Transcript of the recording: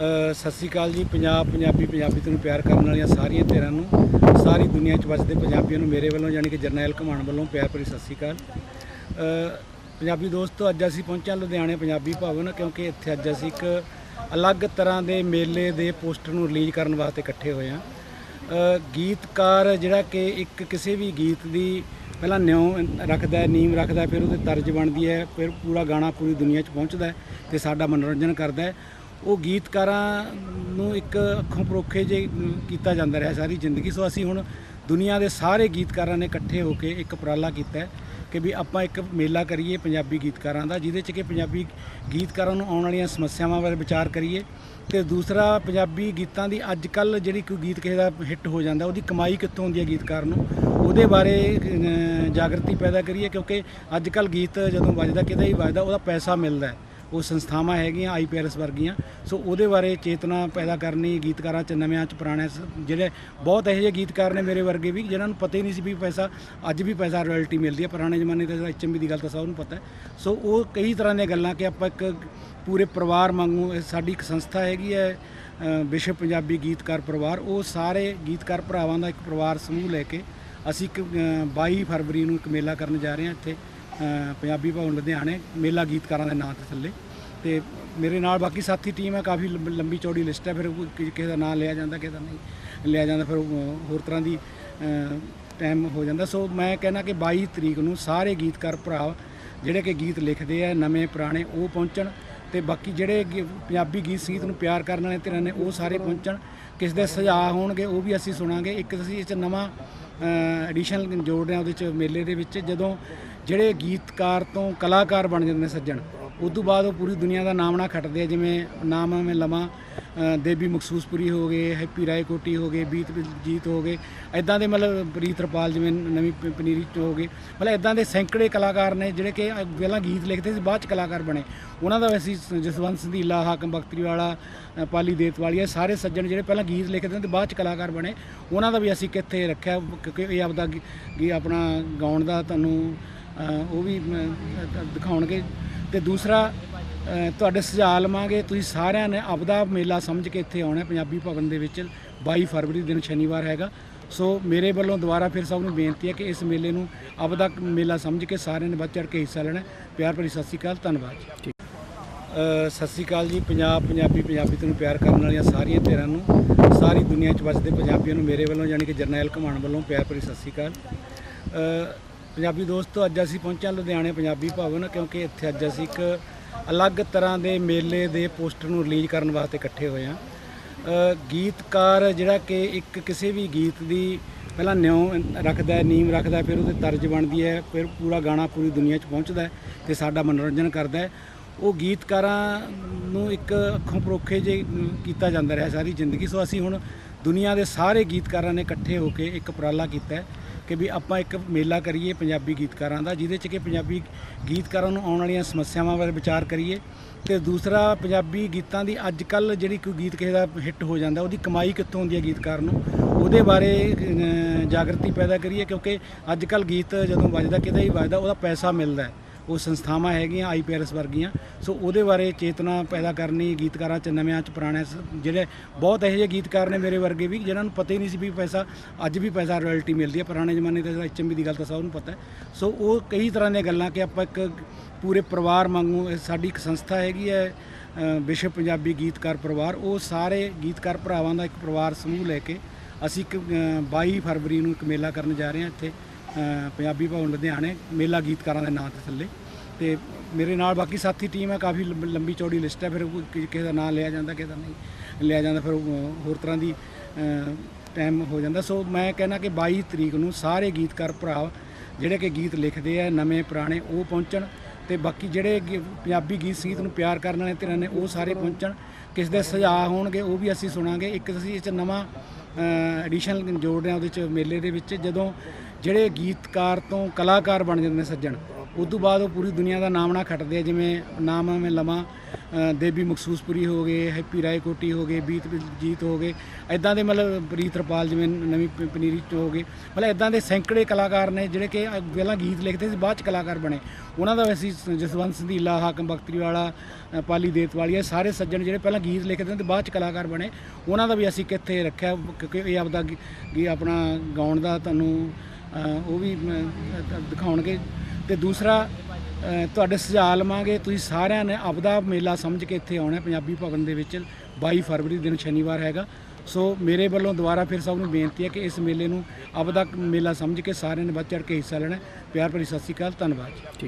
ਸਤਿ ਸ੍ਰੀ ਅਕਾਲ ਜੀ। ਪੰਜਾਬ, ਪੰਜਾਬੀ ਪੰਜਾਬੀ ਤੋਂ ਪਿਆਰ ਕਰਨ ਵਾਲੀਆਂ ਸਾਰੀਆਂ ਧਿਰਾਂ ਨੂੰ, ਸਾਰੀ ਦੁਨੀਆ 'ਚ ਵੱਸਦੇ ਪੰਜਾਬੀਆਂ ਨੂੰ ਮੇਰੇ ਵੱਲੋਂ, ਯਾਨੀ ਕਿ ਜਰਨੈਲ ਘਮਾਣ ਵੱਲੋਂ ਪਿਆਰ ਭਰੀ ਸਤਿ ਸ੍ਰੀ ਅਕਾਲ। ਪੰਜਾਬੀ ਦੋਸਤੋ, ਅੱਜ ਅਸੀਂ ਪਹੁੰਚਿਆ ਲੁਧਿਆਣੇ ਪੰਜਾਬੀ ਭਵਨ, ਕਿਉਂਕਿ ਇੱਥੇ ਅੱਜ ਅਸੀਂ ਇੱਕ ਅਲੱਗ ਤਰ੍ਹਾਂ ਦੇ ਮੇਲੇ ਦੇ ਪੋਸਟਰ ਨੂੰ ਰਿਲੀਜ਼ ਕਰਨ ਵਾਸਤੇ ਇਕੱਠੇ ਹੋਏ ਹਾਂ। ਗੀਤਕਾਰ ਜਿਹੜਾ ਕਿ ਇੱਕ ਕਿਸੇ ਵੀ ਗੀਤ ਦੀ ਪਹਿਲਾਂ ਨਿਉ ਰੱਖਦਾ ਹੈ ਨੀਮ ਰੱਖਦਾ ਫਿਰ ਉਹਦੇ ਤਰਜ ਬਣਦੀ ਹੈ, ਫਿਰ ਪੂਰਾ ਗਾਣਾ ਪੂਰੀ ਦੁਨੀਆ 'ਚ ਪਹੁੰਚਦਾ ਹੈ ਤੇ ਸਾਡਾ ਮਨੋਰੰਜਨ ਕਰਦਾ ਉਹ ਗੀਤਕਾਰਾਂ ਨੂੰ ਇੱਕ ਅੱਖੋਂ ਪਰੋਖੇ ਜੇ ਕੀਤਾ ਜਾਂਦਾ ਰਿਹਾ ਸਾਰੀ ਜ਼ਿੰਦਗੀ। ਸੋ ਅਸੀਂ ਹੁਣ ਦੁਨੀਆ ਦੇ ਸਾਰੇ ਗੀਤਕਾਰਾਂ ਨੇ ਇਕੱਠੇ ਹੋ ਕੇ ਇੱਕ ਉਪਰਾਲਾ ਕੀਤਾ ਕਿ ਵੀ ਆਪਾਂ ਇੱਕ ਮੇਲਾ ਕਰੀਏ ਪੰਜਾਬੀ ਗੀਤਕਾਰਾਂ ਦਾ, ਜਿਹਦੇ 'ਚ ਕਿ ਪੰਜਾਬੀ ਗੀਤਕਾਰਾਂ ਨੂੰ ਆਉਣ ਵਾਲੀਆਂ ਸਮੱਸਿਆਵਾਂ ਬਾਰੇ ਵਿਚਾਰ ਕਰੀਏ। ਤੇ ਦੂਸਰਾ, ਪੰਜਾਬੀ ਗੀਤਾਂ ਦੀ ਅੱਜ ਕੱਲ ਜਿਹੜੀ ਕੋਈ ਗੀਤ ਕਿਸੇ ਦਾ ਹਿੱਟ ਹੋ ਜਾਂਦਾ, ਉਹਦੀ ਕਮਾਈ ਕਿੱਥੋਂ ਹੁੰਦੀ ਹੈ ਗੀਤਕਾਰ ਨੂੰ? ਉਹਦੇ ਬਾਰੇ ਜਾਗਰਤੀ ਪੈਦਾ ਕਰੀਏ, ਕਿਉਂਕਿ ਅੱਜ ਕੱਲ ਗੀਤ ਜਦੋਂ ਵੱਜਦਾ, ਕਿਤੇ ਹੀ ਵੱਜਦਾ, ਉਹਦਾ ਪੈਸਾ ਮਿਲਦਾ ਹੈ। ਉਹ ਸੰਸਥਾਵਾਂ ਹੈਗੀਆਂ ਆਈਪੀਆਰਐਸ ਵਰਗੀਆਂ। ਸੋ ਉਹਦੇ ਬਾਰੇ ਚੇਤਨਾ ਪੈਦਾ ਕਰਨੀ ਗੀਤਕਾਰਾਂ ਚ ਨਵਿਆਂ ਚ ਪੁਰਾਣਿਆਂ ਜਿਹੜੇ ਬਹੁਤ ਇਹੋ ਜਿਹੇ ਗੀਤਕਾਰ ਨੇ ਮੇਰੇ ਵਰਗੇ ਵੀ ਜਿਨ੍ਹਾਂ ਨੂੰ ਪਤਾ ਹੀ ਨਹੀਂ ਸੀ ਵੀ ਪੈਸਾ ਅੱਜ ਵੀ ਪੈਸਾ ਰਾਇਲਟੀ ਮਿਲਦੀ ਹੈ ਪੁਰਾਣੇ ਜ਼ਮਾਨੇ ਤੇ ਐਚਐਮਬੀ ਦੀ ਗੱਲ ਤਾਂ ਸਭ ਨੂੰ ਪਤਾ ਹੈ। ਸੋ ਉਹ ਕਈ ਤਰ੍ਹਾਂ ਦੀਆਂ ਗੱਲਾਂ ਕਿ ਆਪਾਂ ਇੱਕ ਪੂਰੇ ਪਰਿਵਾਰ ਵਾਂਗੂ ਸਾਡੀ ਇੱਕ ਸੰਸਥਾ ਹੈਗੀ ਹੈ ਵਿਸ਼ਵ ਪੰਜਾਬੀ ਗੀਤਕਾਰ ਪਰਿਵਾਰ ਉਹ ਸਾਰੇ ਗੀਤਕਾਰ ਭਰਾਵਾਂ ਦਾ ਇੱਕ ਪਰਿਵਾਰ ਸਮੂਹ ਲੈ ਕੇ ਅਸੀਂ ਇੱਕ ਅ, 22 ਫਰਵਰੀ ਨੂੰ ਇੱਕ ਮੇਲਾ ਕਰਨ ਜਾ ਰਹੇ ਹਾਂ ਇੱਥੇ। ਪੰਜਾਬੀ ਭਵਨ ਲੁਧਿਆਣੇ ਮੇਲਾ ਗੀਤਕਾਰਾਂ ਦੇ ਨਾਂ ਤੇ ਥੱਲੇ। ਤੇ ਮੇਰੇ ਨਾਲ ਬਾਕੀ ਸਾਥੀ ਟੀਮ ਹੈ, ਕਾਫੀ ਲੰਬ- ਲੰਬੀ ਚੌੜੀ ਲਿਸਟ ਹੈ, ਫਿਰ ਕਿਸੇ ਦਾ ਨਾਂ ਲਿਆ ਜਾਂਦਾ, ਕਿਸੇ ਦਾ ਨਹੀਂ ਲਿਆ ਜਾਂਦਾ, ਫਿਰ ਹੋਰ ਤਰ੍ਹਾਂ ਦੀ ਟਾਈਮ ਹੋ ਜਾਂਦਾ। ਸੋ ਮੈਂ ਕਹਿੰਦਾ ਕਿ 22 ਤਰੀਕ ਨੂੰ ਸਾਰੇ ਗੀਤਕਾਰ ਭਰਾ ਜਿਹੜੇ ਕਿ ਗੀਤ ਲਿਖਦੇ ਆ, ਨਵੇਂ, ਪੁਰਾਣੇ, ਉਹ ਪਹੁੰਚਣ ਤੇ ਬਾਕੀ ਜਿਹੜੇ ਪੰਜਾਬੀ ਗੀਤ ਸੰਗੀਤ ਨੂੰ ਪਿਆਰ ਕਰਨ ਵਾਲੇ ਧਿਰਾਂ ਨੇ, ਉਹ ਸਾਰੇ ਪਹੁੰਚਣ। ਕਿਸ ਦੇ ਸੁਝਾਅ ਹੋਣਗੇ, ਉਹ ਵੀ ਅਸੀਂ ਸੁਣਾਂਗੇ। ਇੱਕ ਅਸੀਂ ਇਸ 'ਚ ਨਵਾਂ ਐਡੀਸ਼ਨ ਜੋੜ ਰਿਹਾ ਉਹਦੇ ਚ ਮੇਲੇ ਦੇ ਵਿੱਚ, ਜਦੋਂ ਜਿਹੜੇ ਗੀਤਕਾਰ ਤੋਂ ਕਲਾਕਾਰ ਬਣ ਜਾਂਦੇ ਨੇ ਸੱਜਣ ਉਸ ਤੋਂ ਬਾਅਦ ਉਹ ਪੂਰੀ ਦੁਨੀਆ ਦਾ ਨਾਮ ਨਾ ਖੱਟਦੇ ਆ, ਜਿਵੇਂ ਨਾਮ ਮੈਂ ਲਵਾਂ ਦੇਵੀ ਮਖਸੂਸਪੁਰੀ ਹੋ ਗਏ ਹੈਪੀ ਰਾਏ ਕੋਟੀ ਹੋ ਗਏ ਬੀਤ ਜੀਤ ਹੋ ਗਏ। ਐਦਾਂ ਦੇ ਮਤਲਬ ਪ੍ਰੀਤ ਰਪਾਲ ਜਿਵੇਂ ਨਵੀਂ ਪ- ਪਨੀਰੀ ਚ ਹੋ ਗਏ। ਮਤਲਬ ਐਦਾਂ ਦੇ ਸੈਂਕੜੇ ਕਲਾਕਾਰ ਨੇ ਜਿਹੜੇ ਕਿ ਪਹਿਲਾਂ ਗੀਤ ਲਿਖਦੇ ਸੀ ਬਾਅਦ ਚ ਕਲਾਕਾਰ ਬਣੇ। ਉਹਨਾਂ ਦਾ ਵੀ ਅਸੀਂ ਸ- ਜਸਵੰਤ ਸੰਧੀਲਾ ਹਾਕਮ ਬਖਤਰੀ ਵਾਲਾ ਅ, ਪਾਲੀ ਦੇਤਵਾਲੀ ਇਹ ਸਾਰੇ ਸੱਜਣ ਜਿਹੜੇ ਪਹਿਲਾਂ ਗੀਤ ਲਿਖਦੇ ਨੇ ਤੇ ਬਾਅਦ ਚ ਕਲਾਕਾਰ ਬਣੇ। ਉਹਨਾਂ ਦਾ ਵੀ ਅਸੀਂ ਕਿੱਥੇ ਰੱਖਿਆ ਕਿਉਂਕਿ ਇਹ ਆਪਦਾ ਗੀ- ਗੀ ਆਪਣਾ ਗਾਉਣ ਦਾ ਤੁਹਾਨੂੰ ਅ, ਉਹ ਵੀ ਅ, ਦਿਖਾਉਣਗੇ। ਤੇ ਦੂਸਰਾ ਤੁਹਾਡੇ ਸੁਝਾਅ ਲਵਾਂਗੇ। ਤੁਸੀਂ ਸਾਰਿਆਂ ਨੇ ਆਪਦਾ ਮੇਲਾ ਸਮਝ ਕੇ ਇੱਥੇ ਆਉਣਾ ਪੰਜਾਬੀ ਭਵਨ ਦੇ ਵਿੱਚ। 22 ਫਰਵਰੀ ਦਿਨ ਸ਼ਨੀਵਾਰ ਹੈਗਾ। ਸੋ ਮੇਰੇ ਵੱਲੋਂ ਦੁਬਾਰਾ ਫਿਰ ਸਭ ਨੂੰ ਬੇਨਤੀ ਹੈ ਕਿ ਇਸ ਮੇਲੇ ਨੂੰ ਆਪਦਾ ਮੇਲਾ ਸਮਝ ਕੇ ਸਾਰਿਆਂ ਨੇ ਵੱਧ ਚੜ੍ਹ ਕੇ ਹਿੱਸਾ ਲੈਣਾ। ਪਿਆਰ ਭਰੀ ਸਤਿ ਸ਼੍ਰੀ ਅਕਾਲ ਧੰਨਵਾਦ ਜੀ। ਸਤਿ ਸ਼੍ਰੀ ਅਕਾਲ ਜੀ। ਪੰਜਾਬ ਪੰਜਾਬੀ ਪੰਜਾਬੀ ਤੋਂ ਪਿਆਰ ਕਰਨ ਵਾਲੀਆਂ ਸਾਰੀਆਂ ਧਿਰਾਂ ਨੂੰ ਸਾਰੀ ਦੁਨੀਆ 'ਚ ਵੱਸਦੇ ਪੰਜਾਬੀਆਂ ਨੂੰ ਮੇਰੇ ਵੱਲੋਂ ਯਾਨੀ ਕਿ ਜਰਨੈਲ ਘਮਾਣ ਵੱਲੋਂ ਪਿਆਰ ਭਰੀ ਸਤਿ ਸ਼੍ਰੀ ਅਕਾਲ। ਪੰਜਾਬੀ ਦੋਸਤੋ ਅੱਜ ਅਸੀਂ ਪਹੁੰਚੇ ਹਾਂ ਲੁਧਿਆਣੇ ਪੰਜਾਬੀ ਭਵਨ ਕਿਉਂਕਿ ਇੱਥੇ ਅੱਜ ਅਸੀਂ ਇੱਕ ਅਲੱਗ ਤਰ੍ਹਾਂ ਦੇ ਮੇਲੇ ਦੇ ਪੋਸਟਰ ਨੂੰ ਰਿਲੀਜ਼ ਕਰਨ ਵਾਸਤੇ ਇਕੱਠੇ ਹੋਏ ਹਾਂ। ਗੀਤਕਾਰ ਜਿਹੜਾ ਕਿ ਇੱਕ ਕਿਸੇ ਵੀ ਗੀਤ ਦੀ ਪਹਿਲਾਂ ਨਿਉ ਰੱਖਦਾ ਹੈ ਨੀਮ ਰੱਖਦਾ ਹੈ, ਫਿਰ ਉਹਦੇ ਤਰਜ ਬਣਦੀ ਹੈ, ਫਿਰ ਪੂਰਾ ਗਾਣਾ ਪੂਰੀ ਦੁਨੀਆ 'ਚ ਪਹੁੰਚਦਾ ਹੈ ਤੇ ਸਾਡਾ ਮਨੋਰੰਜਨ ਕਰਦਾ ਹੈ। ਉਹ ਗੀਤਕਾਰਾਂ ਨੂੰ ਇੱਕ ਅੱਖੋਂ ਪਰੋਖੇ ਜੇ ਕੀਤਾ ਜਾਂਦਾ ਰਿਹਾ ਸਾਰੀ ਜ਼ਿੰਦਗੀ। ਸੋ ਅਸੀਂ ਹੁਣ ਦੁਨੀਆ ਦੇ ਸਾਰੇ ਗੀਤਕਾਰਾਂ ਨੇ ਇਕੱਠੇ ਹੋ ਕੇ ਇੱਕ ਉਪਰਾਲਾ ਕੀਤਾ ਹੈ। ਕਿ ਵੀ ਆਪਾਂ ਇੱਕ ਮੇਲਾ ਕਰੀਏ ਪੰਜਾਬੀ ਗੀਤਕਾਰਾਂ ਦਾ, ਜਿਹਦੇ 'ਚ ਕਿ ਪੰਜਾਬੀ ਗੀਤਕਾਰਾਂ ਨੂੰ ਆਉਣ ਵਾਲੀਆਂ ਸਮੱਸਿਆਵਾਂ ਬਾਰੇ ਵਿਚਾਰ ਕਰੀਏ। ਤੇ ਦੂਸਰਾ, ਪੰਜਾਬੀ ਗੀਤਾਂ ਦੀ ਅੱਜ ਕੱਲ ਜਿਹੜੀ ਕੋਈ ਗੀਤ ਕਿਸੇ ਦਾ ਹਿੱਟ ਹੋ ਜਾਂਦਾ, ਉਹਦੀ ਕਮਾਈ ਕਿੱਥੋਂ ਹੁੰਦੀ ਹੈ ਗੀਤਕਾਰ ਨੂੰ? ਉਹਦੇ ਬਾਰੇ ਜਾਗਰਤੀ ਪੈਦਾ ਕਰੀਏ, ਕਿਉਂਕਿ ਅੱਜ ਕੱਲ ਗੀਤ ਜਦੋਂ ਵੱਜਦਾ, ਕਿਤੇ ਹੀ ਵੱਜਦਾ, ਉਹਦਾ ਪੈਸਾ ਮਿਲਦਾ ਹੈ। ਉਹ ਸੰਸਥਾਵਾਂ ਹੈਗੀਆਂ ਆਈਪੀਆਰਐਸ ਵਰਗੀਆਂ। ਸੋ ਉਹਦੇ ਬਾਰੇ ਚੇਤਨਾ ਪੈਦਾ ਕਰਨੀ ਗੀਤਕਾਰਾਂ ਚ ਨਵਿਆਂ ਚ ਪੁਰਾਣਿਆਂ ਜਿਹੜੇ ਬਹੁਤ ਇਹੋ ਜਿਹੇ ਗੀਤਕਾਰ ਨੇ ਮੇਰੇ ਵਰਗੇ ਵੀ ਜਿਨ੍ਹਾਂ ਨੂੰ ਪਤਾ ਹੀ ਨਹੀਂ ਸੀ ਵੀ ਪੈਸਾ ਅੱਜ ਵੀ ਪੈਸਾ ਰਾਇਲਟੀ ਮਿਲਦੀ ਹੈ। ਪੁਰਾਣੇ ਜ਼ਮਾਨੇ ਤੇ ਐਚਐਮਬੀ ਦੀ ਗੱਲ ਤਾਂ ਸਭ ਨੂੰ ਪਤਾ ਹੈ। ਸੋ ਉਹ ਕਈ ਤਰ੍ਹਾਂ ਦੀਆਂ ਗੱਲਾਂ ਕਿ ਆਪਾਂ ਇੱਕ ਪੂਰੇ ਪਰਿਵਾਰ ਵਾਂਗੂ ਸਾਡੀ ਇੱਕ ਸੰਸਥਾ ਹੈਗੀ ਹੈ ਵਿਸ਼ਵ ਪੰਜਾਬੀ ਗੀਤਕਾਰ ਪਰਿਵਾਰ ਉਹ ਸਾਰੇ ਗੀਤਕਾਰ ਭਰਾਵਾਂ ਦਾ ਇੱਕ ਪਰਿਵਾਰ ਸਮੂਹ ਲੈ ਕੇ ਅਸੀਂ ਇੱਕ ਅ, 22 ਫਰਵਰੀ ਨੂੰ ਇੱਕ ਮੇਲਾ ਕਰਨ ਜਾ ਰਹੇ ਹਾਂ ਇੱਥੇ। ਪੰਜਾਬੀ ਭਵਨ ਲੁਧਿਆਣੇ, ਮੇਲਾ ਗੀਤਕਾਰਾਂ ਦੇ ਨਾਂ ਤੇ ਥੱਲੇ। ਤੇ ਮੇਰੇ ਨਾਲ ਬਾਕੀ ਸਾਥੀ ਟੀਮ ਹੈ, ਕਾਫੀ ਲੰਬ- ਲੰਬੀ ਚੌੜੀ ਲਿਸਟ ਹੈ, ਫਿਰ ਕਿਸੇ ਦਾ ਨਾਂ ਲਿਆ ਜਾਂਦਾ, ਕਿਸੇ ਦਾ ਨਹੀਂ ਲਿਆ ਜਾਂਦਾ, ਫਿਰ ਹੋਰ ਤਰ੍ਹਾਂ ਦੀ ਟਾਈਮ ਹੋ ਜਾਂਦਾ। ਸੋ ਮੈਂ ਕਹਿੰਦਾ ਕਿ 22 ਤਰੀਕ ਨੂੰ ਸਾਰੇ ਗੀਤਕਾਰ ਭਰਾ ਜਿਹੜੇ ਕਿ ਗੀਤ ਲਿਖਦੇ ਆ, ਨਵੇਂ, ਪੁਰਾਣੇ, ਉਹ ਪਹੁੰਚਣ ਤੇ ਬਾਕੀ ਜਿਹੜੇ ਪੰਜਾਬੀ ਗੀਤ ਸੰਗੀਤ ਨੂੰ ਪਿਆਰ ਕਰਨ ਵਾਲੇ ਧਿਰਾਂ ਨੇ, ਉਹ ਸਾਰੇ ਪਹੁੰਚਣ। ਕਿਸ ਦੇ ਸੁਝਾਅ ਹੋਣਗੇ, ਉਹ ਵੀ ਅਸੀਂ ਸੁਣਾਂਗੇ। ਇੱਕ ਅਸੀਂ ਇਹ 'ਚ ਨਵਾਂ ਐਡੀਸ਼ਨ ਜੋੜ ਰਿਹਾ ਉਹਦੇ ਚ ਮੇਲੇ ਦੇ ਵਿੱਚ, ਜਦੋਂ ਜਿਹੜੇ ਗੀਤਕਾਰ ਤੋਂ ਕਲਾਕਾਰ ਬਣ ਜਾਂਦੇ ਨੇ ਸੱਜਣ ਉਸ ਤੋਂ ਬਾਅਦ ਉਹ ਪੂਰੀ ਦੁਨੀਆ ਦਾ ਨਾਮ ਨਾ ਖੱਟਦੇ ਆ ਜਿਵੇਂ ਨਾਮ ਮੈਂ ਲਵਾਂ ਅ, ਦੇਵੀ ਮਖਸੂਸਪੁਰੀ ਹੋ ਗਏ ਹੈਪੀ ਰਾਏ ਕੋਟੀ ਹੋ ਗਏ ਬੀਤ ਜੀਤ ਹੋ ਗਏ ਐਦਾਂ ਦੇ ਮਤਲਬ ਪ੍ਰੀਤ ਰਪਾਲ ਜਿਵੇਂ ਨਵੀਂ ਪਨੀਰੀ ਚ ਹੋ ਗਏ ਮਤਲਬ ਐਦਾਂ ਦੇ ਸੈਂਕੜੇ ਕਲਾਕਾਰ ਨੇ ਜਿਹੜੇ ਕਿ ਪਹਿਲਾਂ ਗੀਤ ਲਿਖਦੇ ਸੀ ਬਾਅਦ ਚ ਕਲਾਕਾਰ ਬਣੇ। ਉਹਨਾਂ ਦਾ ਅਸੀਂ ਜਸਵੰਤ ਸੰਧੀਲਾ ਹਾਕਮ ਬਖਤਰੀ ਵਾਲਾ ਅ, ਪਾਲੀ ਦੇਤਵਾਲੀ ਇਹ ਸਾਰੇ ਸੱਜਣ ਜਿਹੜੇ ਪਹਿਲਾਂ ਗੀਤ ਲਿਖਦੇ ਤੇ ਬਾਅਦ ਚ ਕਲਾਕਾਰ ਬਣੇ। ਉਹਨਾਂ ਦਾ ਵੀ ਅਸੀਂ ਕਿੱਥੇ ਰੱਖਿਆ ਕਿਉਂਕਿ ਇਹ ਆਪਦਾ ਆਪਣਾ ਗਾਉਣ ਦਾ ਤੁਹਾਨੂੰ ਉਹ ਵੀ ਦਿਖਾਉਣਗੇ। ਤੇ ਦੂਸਰਾ ਤੁਹਾਡੇ ਸੁਝਾਅ ਲਵਾਂਗੇ, ਤੁਸੀਂ ਸਾਰਿਆਂ ਨੇ ਆਪਦਾ ਮੇਲਾ ਸਮਝ ਕੇ ਇੱਥੇ ਆਉਣਾ ਪੰਜਾਬੀ ਭਵਨ ਦੇ ਵਿੱਚ 22 ਫਰਵਰੀ ਦਿਨ ਸ਼ਨੀਵਾਰ ਹੈਗਾ। ਸੋ ਮੇਰੇ ਵੱਲੋਂ ਦੁਬਾਰਾ ਫਿਰ ਸਭ ਨੂੰ ਬੇਨਤੀ ਹੈ ਕਿ ਇਸ ਮੇਲੇ ਨੂੰ ਆਪਦਾ ਮੇਲਾ ਸਮਝ ਕੇ ਸਾਰਿਆਂ ਨੇ ਵੱਧ ਚੜ੍ਹ ਕੇ ਹਿੱਸਾ ਲੈਣਾ ਪਿਆਰ ਭਰੀ ਸਤਿ ਸ਼੍ਰੀ ਅਕਾਲ, ਧੰਨਵਾਦ। ਜੀ